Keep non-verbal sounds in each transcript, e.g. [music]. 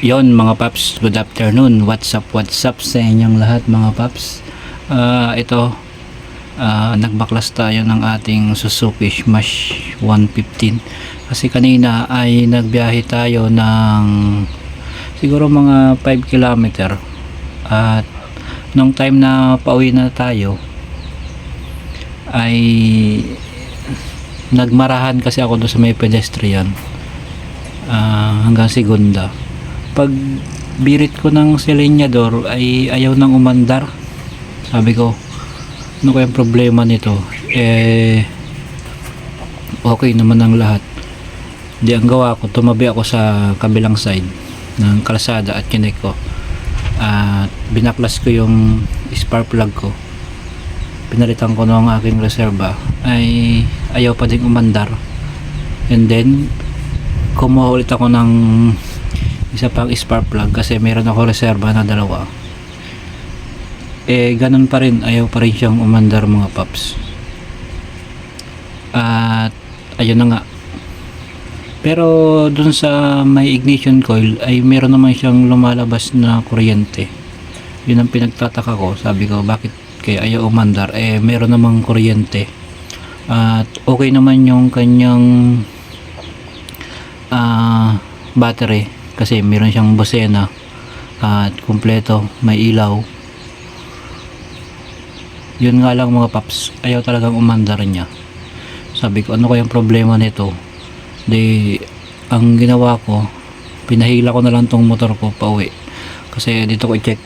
Yon mga paps, good afternoon. What's up, what's up sa inyong lahat mga paps. Ah, ito, ah, nagbaklas tayo ng ating Suzuki Smash 115. Kasi kanina ay nagbiyahe tayo ng siguro mga 5 kilometer. At nung time na pauwi na tayo ay nagmarahan kasi ako doon sa may pedestrian ah, hanggang segunda pag birit ko ng silinyador ay ayaw nang umandar. Sabi ko ano kayang problema nito? Eh okay naman ang lahat. Di ang gawa ko tumabi ako sa kabilang side ng kalsada at kinek ko. At binaklas ko yung spark plug ko. Pinalitan ko ng aking reserva ay ayaw pa din umandar. And then kumuha ulit ako ng isa pang spark plug kasi meron ako reserva na dalawa. Eh ganun pa rin. Ayaw pa rin siyang umandar mga paps. At ayun na nga. Pero dun sa may ignition coil ay meron naman siyang lumalabas na kuryente. Yun ang pinagtataka ko. Sabi ko bakit kaya ayaw umandar? Eh meron namang kuryente. At okay naman yung kanyang ah battery kasi meron siyang bosena at kumpleto may ilaw. Yun nga lang mga paps ayaw talagang umandar niya. Sabi ko ano kayang problema nito? Di ang ginawa ko pinahila ko na lang tong motor ko pa uwi kasi dito ko i-check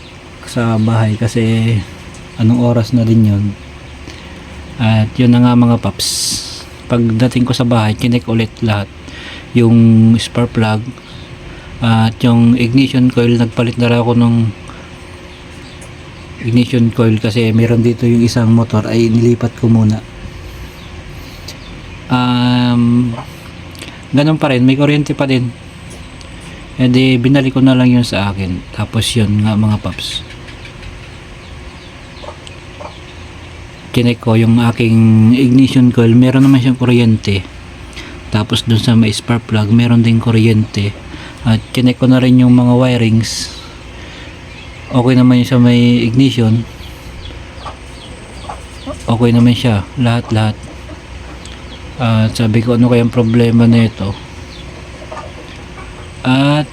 sa bahay kasi anong oras na din yun. At yun na nga mga paps pagdating ko sa bahay kinek ulit lahat. Yung spark plug at yung ignition coil nagpalit na ako ng ignition coil kasi meron dito yung isang motor ay nilipat ko muna. Um, ganun pa rin may kuryente pa din. E di binalik ko na lang yun sa akin. Tapos yun nga mga paps. Kinek ko yung aking ignition coil. Meron naman siyang kuryente. Tapos dun sa may spark plug meron din kuryente at kinek ko na rin yung mga wirings. Okay naman yung sa may ignition. Okay naman siya lahat lahat. At sabi ko ano kayang problema na ito at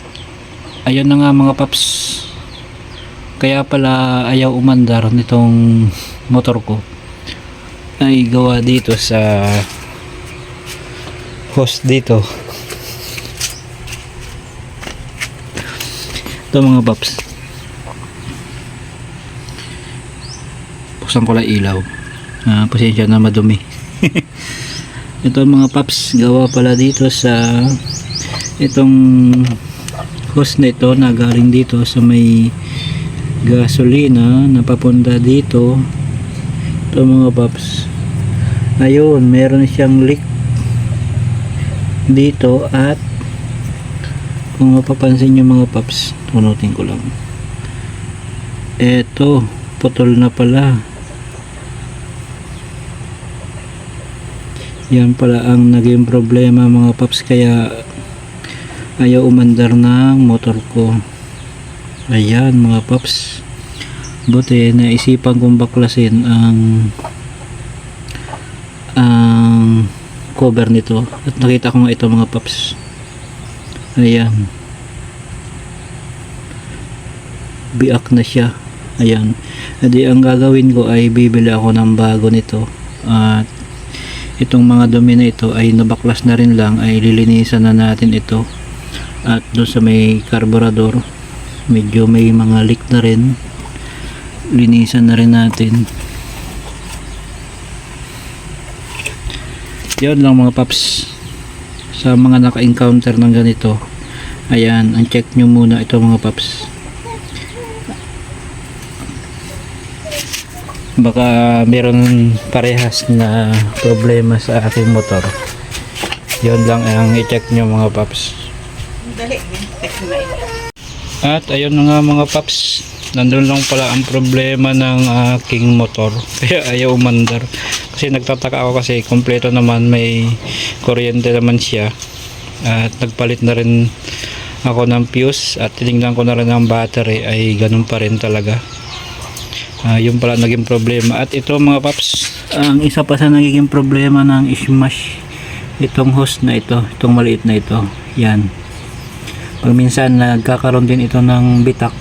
ayun na nga mga paps. Kaya pala ayaw umandar nitong [laughs] motor ko. Ay gawa dito sa host dito ito mga paps. Buksan ko lang ilaw. Ah, pasensya na madumi. [laughs] Ito mga paps gawa pala dito sa itong hose na ito na galing dito sa may gasolina na papunta dito. Ito mga paps. Ayun meron siyang leak dito at kung mapapansin nyo mga paps tunutin ko lang. Eto putol na pala. Yan pala ang naging problema mga paps. Kaya ayaw umandar ng motor ko. Ayan mga paps. Buti naisipan kong baklasin ang ang cover nito. At nakita ko nga ito mga paps. Ayan biak na siya. Ayan. Edi ang gagawin ko ay bibili ako ng bago nito. At itong mga dumi na ito ay nabaklas na rin lang ay lilinisan na natin ito. At doon sa may carburetor medyo may mga leak na rin. Linisan na rin natin. Yun lang mga paps. Sa mga naka-encounter ng ganito ayan ang check nyo muna ito mga paps baka meron parehas na problema sa aking motor. Yun lang ang i-check nyo mga paps. At ayun na nga mga paps. Nandun lang pala ang problema ng aking motor. [laughs] Kaya ayaw umandar. Kasi nagtataka ako kasi kompleto naman may kuryente naman siya. At nagpalit na rin ako ng fuse at tinignan ko na rin ang battery. Ay ganun pa rin talaga Ah, yung pala naging problema. At ito mga paps ang isa pa sa nagiging problema ng smash itong hose na ito itong maliit na ito yan. Pag minsan nagkakaroon din ito ng bitak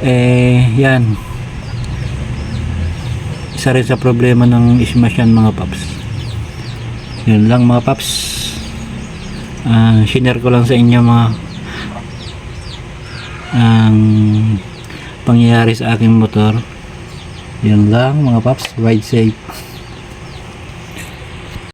eh yan. Isa rin sa problema ng smash yan mga paps. Yun lang mga paps. Ah, shinare ko lang sa inyo mga ang pangyayari sa aking motor. Yun lang mga paps. Ride safe